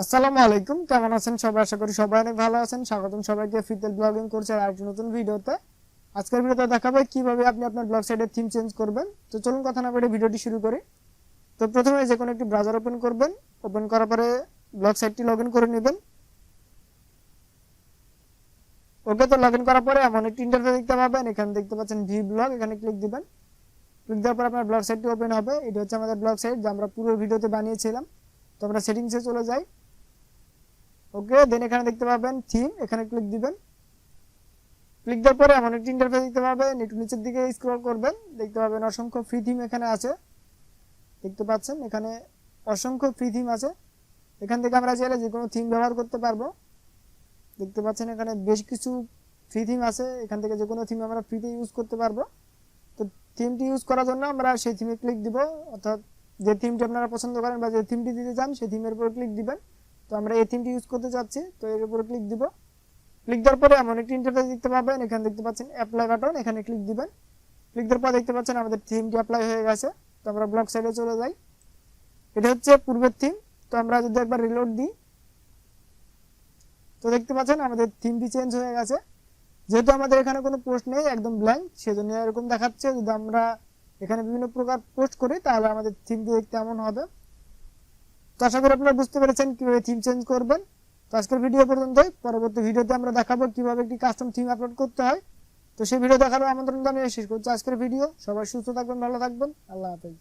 আসসালামু আলাইকুম। কেমন আছেন সবাই? আশা করি সবাই অনেক ভালো আছেন। স্বাগতম সবাইকে ফিতেল ব্লগিং করছে আর একটা নতুন ভিডিওতে। আজকের ভিডিওতে দেখাবো কীভাবে আপনি আপনার ব্লগ সাইটের থিম চেঞ্জ করবেন। তো চলুন কথা না বলে ভিডিওটি শুরু করি। তো প্রথমে যে কোনো একটি ব্রাউজার ওপেন করবেন। ওপেন করার পরে ব্লগ সাইটটি লগ করে নেবেন। ওকে, তো লগ করার পরে এমন একটি ইন্টারফেস দেখতে পাবেন। এখানে দেখতে পাচ্ছেন ভি ব্লগ এখানে ক্লিক দিবেন। ক্লিক দেওয়ার পর আপনার ব্লগ সাইটটি ওপেন হবে। এটা হচ্ছে আমাদের ব্লগ সাইট যা আমরা পুরো ভিডিওতে বানিয়েছিলাম। তো আমরা সেটিংসে চলে যাই। ওকে দেন এখানে দেখতে পাবেন থিম এখানে ক্লিক দিবেন। ক্লিক দেওয়ার পরে এমন একটি ইন্টারফেস দেখতে পাবেন, একটু নিচের দিকে স্ক্রল করবেন, দেখতে পাবেন অসংখ্য ফ্রি থিম এখানে আছে। দেখতে পাচ্ছেন, এখানে অসংখ্য ফ্রি থিম আছে। এখান থেকে আমরা চাইলে যে কোনো থিম ব্যবহার করতে পারব। দেখতে পাচ্ছেন এখানে বেশ কিছু ফ্রি থিম আছে, এখান থেকে যে কোনো থিম আমরা ফ্রিতে ইউজ করতে পারব। তো থিমটি ইউজ করার জন্য আমরা সেই থিমে ক্লিক দিব, অর্থাৎ যে থিমটি আপনারা পছন্দ করেন বা যে থিমটি দিতে চান, সেই থিমের উপর ক্লিক দিবেন। তো আমরা এই থিমটি ইউজ করতে চাচ্ছি তো এর উপরে ক্লিক দিব। ক্লিক দেওয়ার পরে এমন একটি ইন্টারফেস দেখতে পাবেন, এখানে দেখতে পাচ্ছেন অ্যাপ্লাই বাটন এখানে ক্লিক দিবেন। ক্লিক দেওয়ার পর দেখতে পাচ্ছেন আমাদের থিমটি অ্যাপ্লাই হয়ে গেছে, তো আমরা ব্লক সাইডে চলে যাই। এটা হচ্ছে পূর্বের থিম তো আমরা যদি একবার রিলোড দিই, তো দেখতে পাচ্ছেন আমাদের থিমটি চেঞ্জ হয়ে গেছে। যেহেতু আমাদের এখানে কোনো পোস্ট নেই, একদম ব্ল্যাঙ্ক সেজন্য এরকম দেখাচ্ছে। যদি আমরা এখানে বিভিন্ন প্রকার পোস্ট করি, তাহলে আমাদের থিমটি দেখতে এমন হবে। তো আশা করি আপনারা বুঝতে পেরেছেন কীভাবে থিম চেঞ্জ করবেন। তো আজকের ভিডিও পর্যন্তই। পরবর্তী ভিডিওতে আমরা দেখাবো কীভাবে একটি কাস্টম থিম আপলোড করতে হয়। তো সেই ভিডিও দেখার আমন্ত্রণ জানিয়ে শেষ করছি আজকের ভিডিও সবাই সুস্থ থাকবেন, ভালো থাকবেন। আল্লাহ হাফেজ।